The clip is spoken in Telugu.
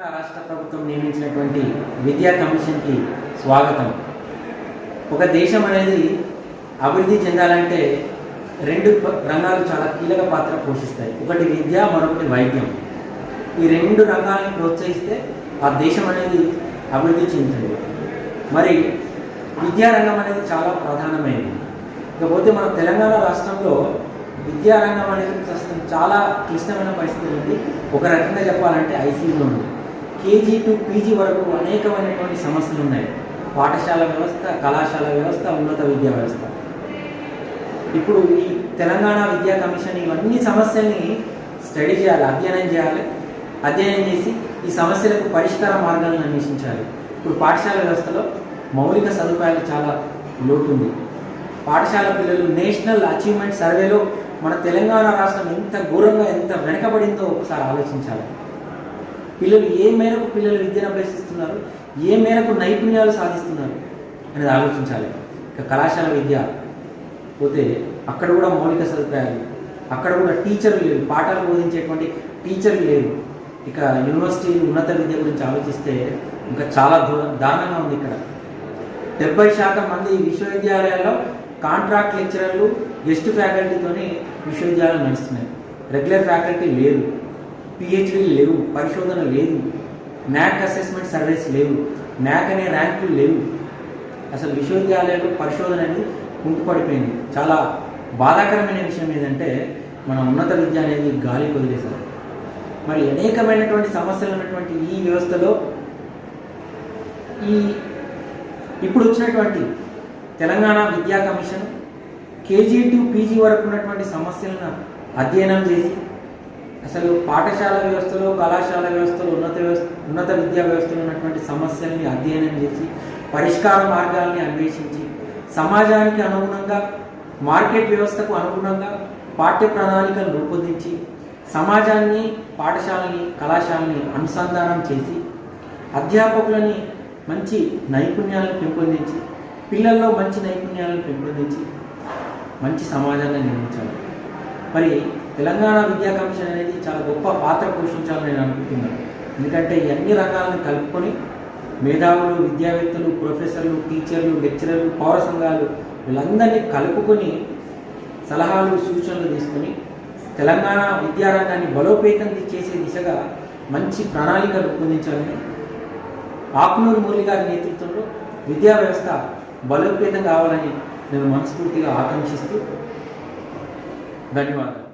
తెలంగాణ రాష్ట్ర ప్రభుత్వం నియమించినటువంటి విద్యా కమిషన్కి స్వాగతం. ఒక దేశం అనేది అభివృద్ధి చెందాలంటే రెండు రంగాలు చాలా కీలక పాత్ర పోషిస్తాయి. ఒకటి విద్య మరొకటి వైద్యం. ఈ రెండు రంగాలను ప్రోత్సహిస్తే ఆ దేశం అనేది అభివృద్ధి చెందుతుంది. మరి విద్యారంగం అనేది చాలా ప్రధానమైనది. ఇకపోతే మన తెలంగాణ రాష్ట్రంలో విద్యారంగం అనేది ప్రస్తుతం చాలా క్లిష్టమైన పరిస్థితి ఉంది. ఒక రకంగా చెప్పాలంటే ఐసీయూలో ఉంది. కేజీ టు పీజీ వరకు అనేకమైనటువంటి సమస్యలు ఉన్నాయి. పాఠశాల వ్యవస్థ కళాశాల వ్యవస్థ ఉన్నత విద్యా వ్యవస్థ. ఇప్పుడు ఈ తెలంగాణ విద్యా కమిషన్ ఇవన్నీ సమస్యల్ని స్టడీ చేయాలి అధ్యయనం చేయాలి. అధ్యయనం చేసి ఈ సమస్యలకు పరిష్కార మార్గాలను అన్వేషించాలి. ఇప్పుడు పాఠశాల వ్యవస్థలో మౌలిక సదుపాయాలు చాలా లోటు ఉంది పాఠశాల పిల్లలు నేషనల్ అచీవ్మెంట్ సర్వేలో మన తెలంగాణ రాష్ట్రం ఎంత ఘోరంగా ఎంత వెనకబడిందో ఒకసారి ఆలోచించాలి. పిల్లలు ఏ మేరకు పిల్లలు విద్యను అభ్యసిస్తున్నారు? ఏ మేరకు నైపుణ్యాలు సాధిస్తున్నారు? అనేది ఆలోచించాలి. ఇక కళాశాల విద్య పోతే అక్కడ కూడా మౌలిక సదుపాయాలు అక్కడ కూడా టీచర్లు లేరు. పాఠాలు బోధించేటువంటి టీచర్లు లేరు. ఇక యూనివర్సిటీ ఉన్నత విద్య గురించి ఆలోచిస్తే ఇంకా చాలా దూరం దారుణంగా ఉంది ఇక్కడ. డెబ్బై శాతం మంది విశ్వవిద్యాలయాల్లో కాంట్రాక్ట్ లెక్చరర్లు గెస్ట్ ఫ్యాకల్టీతోనే విశ్వవిద్యాలయాలు నడుస్తున్నాయి. రెగ్యులర్ ఫ్యాకల్టీ లేరు. పిహెచ్డీలు లేవు పరిశోధన లేదు. న్యాక్ అసెస్మెంట్ సర్వీస్ లేవు. న్యాక్ అనే ర్యాంకులు లేవు. అసలు విశ్వవిద్యాలయాలు పరిశోధన అనేది కుంటుపడిపోయింది. చాలా బాధాకరమైన విషయం ఏంటంటే మన ఉన్నత విద్య అనేది గాలి వదిలేశారు మరి అనేకమైనటువంటి సమస్యలు ఉన్నటువంటి ఈ వ్యవస్థలో ఈ ఇప్పుడు వచ్చినటువంటి తెలంగాణ విద్యా కమిషన్ కేజీ టు పీజీ వరకు ఉన్నటువంటి సమస్యలను అధ్యయనం చేసి అసలు పాఠశాల వ్యవస్థలో కళాశాల వ్యవస్థలో ఉన్నత వ్యవస్థ ఉన్నత విద్యా వ్యవస్థలో ఉన్నటువంటి సమస్యల్ని అధ్యయనం చేసి పరిష్కార మార్గాల్ని అన్వేషించి సమాజానికి అనుగుణంగా మార్కెట్ వ్యవస్థకు అనుగుణంగా పాఠ్య ప్రణాళికలు రూపొందించి సమాజాన్ని పాఠశాలని కళాశాలని అనుసంధానం చేసి అధ్యాపకులని మంచి నైపుణ్యాలను పెంపొందించి పిల్లల్లో మంచి నైపుణ్యాలను పెంపొందించి మంచి సమాజాన్ని నిర్మించాలి. మరి తెలంగాణ విద్యా కమిషన్ అనేది చాలా గొప్ప పాత్ర పోషించాలని నేను అనుకుంటున్నాను. ఎందుకంటే అన్ని రంగాలను కలుపుకొని మేధావులు విద్యావేత్తలు ప్రొఫెసర్లు టీచర్లు లెక్చరర్లు పౌర సంఘాలు వీళ్ళందరినీ కలుపుకొని సలహాలు సూచనలు తీసుకొని తెలంగాణ విద్యారంగాన్ని బలోపేతం చేసే దిశగా మంచి ప్రణాళిక రూపొందించాలని ఆకునూరు మురళి గారి నేతృత్వంలో విద్యా వ్యవస్థ బలోపేతం కావాలని నేను మనస్ఫూర్తిగా ఆకాంక్షిస్తూ ధన్యవాదాలు.